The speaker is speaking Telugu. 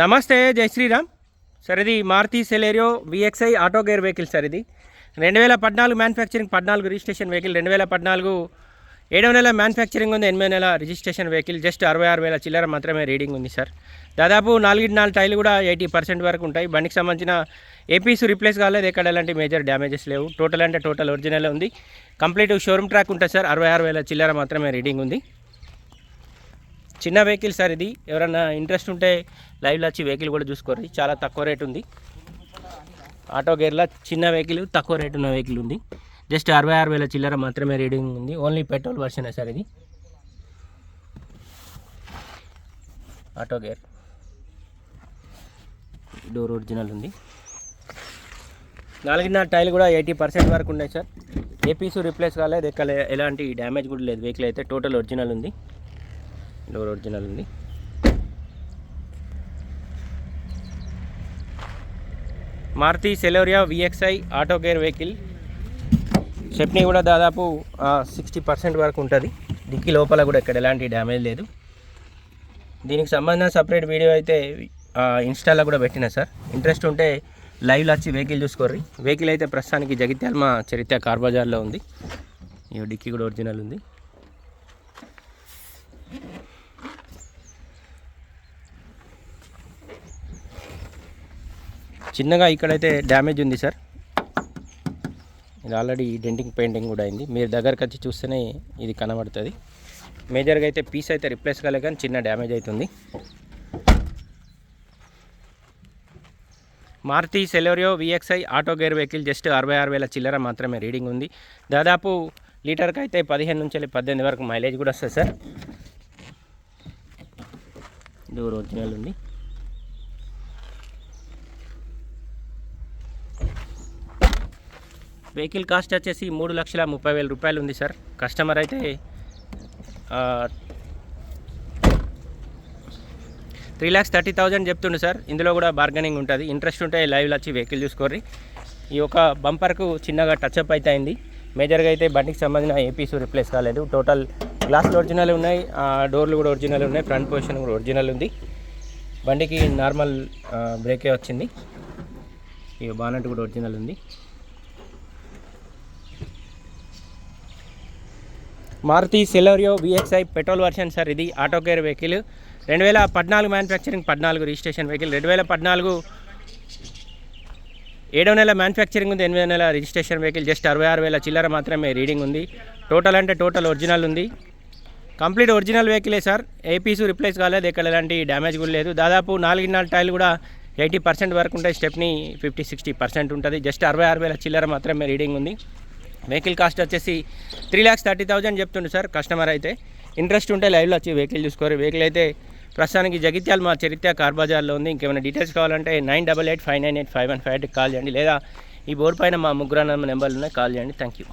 నమస్తే జై శ్రీరామ్. సార్ ఇది Maruti Celerio VXI auto gear vehicle sir ఇది రెండు వేల పద్నాలుగు మ్యానుఫ్యాక్చరింగ్ పద్నాలుగు రిజిస్ట్రేషన్ వెహికల్ రెండు వేల పద్నాలుగు ఏడవ నెల మ్యానుఫ్యాక్చరింగ్ ఉంది ఎనిమిది నెల రిజిస్ట్రేషన్ వెహికల్ జస్ట్ అరవై ఆరు వేల చిల్లర మాత్రమే రీడింగ్ ఉంది సార్ దాదాపు నాలుగు నాలుగు టైర్లు కూడా ఎయిటీ పర్సెంట్ వరకు ఉంటాయి. బండికి సంబంధించిన ఏపీస్ రిప్లేస్ కాలేదు ఎక్కడ ఎలాంటి మేజర్ డ్యామేజెస్ లేవు. టోటల్ అంటే టోటల్ ఒరిజినల్ ఉంది. కంప్లీట్ షోరూమ్ ట్రాక్ ఉంటుంది సార్ అరవై ఆరు వేల చిల్లర మాత్రమే రీడింగ్ ఉంది. చిన్న వెహికల్ సార్ ఇది. ఎవరైనా ఇంట్రెస్ట్ ఉంటే లైవ్లో వచ్చి వెహికల్ కూడా చూసుకోరు చాలా తక్కువ రేట్ ఉంది. ఆటో గేర్లో చిన్న వెహికల్ తక్కువ రేట్ ఉన్న వెహికల్ ఉంది. జస్ట్ అరవై ఆరు వేల చిల్లర మాత్రమే రీడింగ్ ఉంది. ఓన్లీ పెట్రోల్ వర్షన్ సార్ ఇది. Auto gear. డోర్ ఒరిజినల్ ఉంది. నాలుగున్నర టైల్ కూడా ఎయిటీ పర్సెంట్ వరకు ఉన్నాయి సార్. ఏ పీసు రిప్లేస్ కాలేదు. ఎక్కడ ఎలాంటి డ్యామేజ్ కూడా లేదు. వెహికల్ అయితే టోటల్ ఒరిజినల్ ఉంది. డోర్ ఒరిజినల్ ఉంది Maruti Celerio VXI auto gear vehicle stepney కూడా దాదాపు సిక్స్టీ పర్సెంట్ వరకు ఉంటుంది. డిక్కీ లోపల కూడా ఇక్కడ ఎలాంటి డ్యామేజ్ లేదు. దీనికి సంబంధించిన సపరేట్ వీడియో అయితే ఇన్స్టాలో కూడా పెట్టినా సార్. ఇంట్రెస్ట్ ఉంటే లైవ్లో వచ్చి వెహికల్ చూసుకోర్రి. వెహికల్ అయితే ప్రస్తుతానికి జగిత్యాల మా చరిత్ర కార్ బజార్లో ఉంది. ఈ డిక్కీ కూడా ఒరిజినల్ ఉంది. చిన్నగా ఇక్కడైతే డ్యామేజ్ ఉంది సార్. ఇది ఆల్రెడీ డెంటింగ్ పెయింటింగ్ కూడా అయింది. మీరు దగ్గరకు వచ్చి చూస్తేనే ఇది కనబడుతుంది. మేజర్గా అయితే పీస్ అయితే రిప్లేస్ కాలే కానీ చిన్న డ్యామేజ్ అవుతుంది Maruti Celerio VXI auto gear vehicle just అరవై ఆరు వేల చిల్లర మాత్రమే రీడింగ్ ఉంది. దాదాపు లీటర్కి అయితే పదిహేను నుంచి వెళ్ళి పద్దెనిమిది వరకు మైలేజ్ కూడా వస్తుంది సార్. ఇది ఒరిజినల్ ఉంది. వెహికల్ కాస్ట్ వచ్చేసి మూడు లక్షల ముప్పై వేల రూపాయలు ఉంది సార్. కస్టమర్ అయితే త్రీ ల్యాక్స్ థర్టీ థౌజండ్ చెప్తుండు సార్. ఇందులో కూడా బార్గెనింగ్ ఉంటుంది. ఇంట్రెస్ట్ ఉంటే లైవ్లో వచ్చి వెహికల్ చూసుకోర్రి. ఈ యొక్క బంపర్కు చిన్నగా టచ్అప్ అయితే అయింది. మేజర్గా అయితే బండికి సంబంధించిన ఏపీస్ రిప్లేస్ కాలేదు. టోటల్ గ్లాసులు ఒరిజినల్ ఉన్నాయి. డోర్లు కూడా ఒరిజినల్ ఉన్నాయి. ఫ్రంట్ పొజిషన్ కూడా ఒరిజినల్ ఉంది. బండికి నార్మల్ బ్రేకే వచ్చింది. ఈ బానెట్ కూడా ఒరిజినల్ ఉంది. Maruti Celerio VXI petrol version sir. ఇది ఆటో కేర్ వెహికల్. రెండు వేల పద్నాలుగు మ్యానుఫ్యాక్చరింగ్ పద్నాలుగు రిజిస్ట్రేషన్ వెహికల్ రెండు వేల పద్నాలుగు ఏడవ నెల మ్యానుఫ్యాక్చరింగ్ ఉంది ఎనిమిదో నెల రిజిస్ట్రేషన్ వెహికల్ జస్ట్ అరవై ఆరు వేల చిల్లర మాత్రమే రీడింగ్ ఉంది. టోటల్ అంటే టోటల్ ఒరిజినల్ ఉంది. కంప్లీట్ ఒరిజినల్ వెహికలే సార్. ఏపీసు రిప్లేస్ కాలేదు. ఇక్కడ ఎలాంటి డ్యామేజ్ కూడా లేదు. దాదాపు నాలుగు నాలుగు టైర్లు కూడా ఎయిటీ పర్సెంట్ వరకు ఉంటాయి. స్టెప్ని ఫిఫ్టీ సిక్స్టీ పర్సెంట్ ఉంటుంది. జస్ట్ అరవై ఆరు వేల చిల్లర మాత్రమే రీడింగ్ ఉంది. వెహికల్ కాస్ట్ వచ్చేసి త్రీ ల్యాక్స్ థర్టీ థౌజండ్ చెప్తుండే సార్ కస్టమర్ అయితే. ఇంట్రెస్ట్ ఉంటే లైవ్లో వచ్చి వెహికల్ చూసుకోరు. వెహికల్ అయితే ప్రస్తుతానికి జగిత్యాల మా చరిత్ర కార్ బజార్లో ఉంది. ఇంకేమైనా డీటెయిల్స్ కావాలంటే nine double eight five nine eight five one five eight call చేయండి. లేదా ఈ బోర్డు పైన మా ముగ్గురు నెంబర్లు ఉన్నాయి. కాల్ చేయండి. Thank you.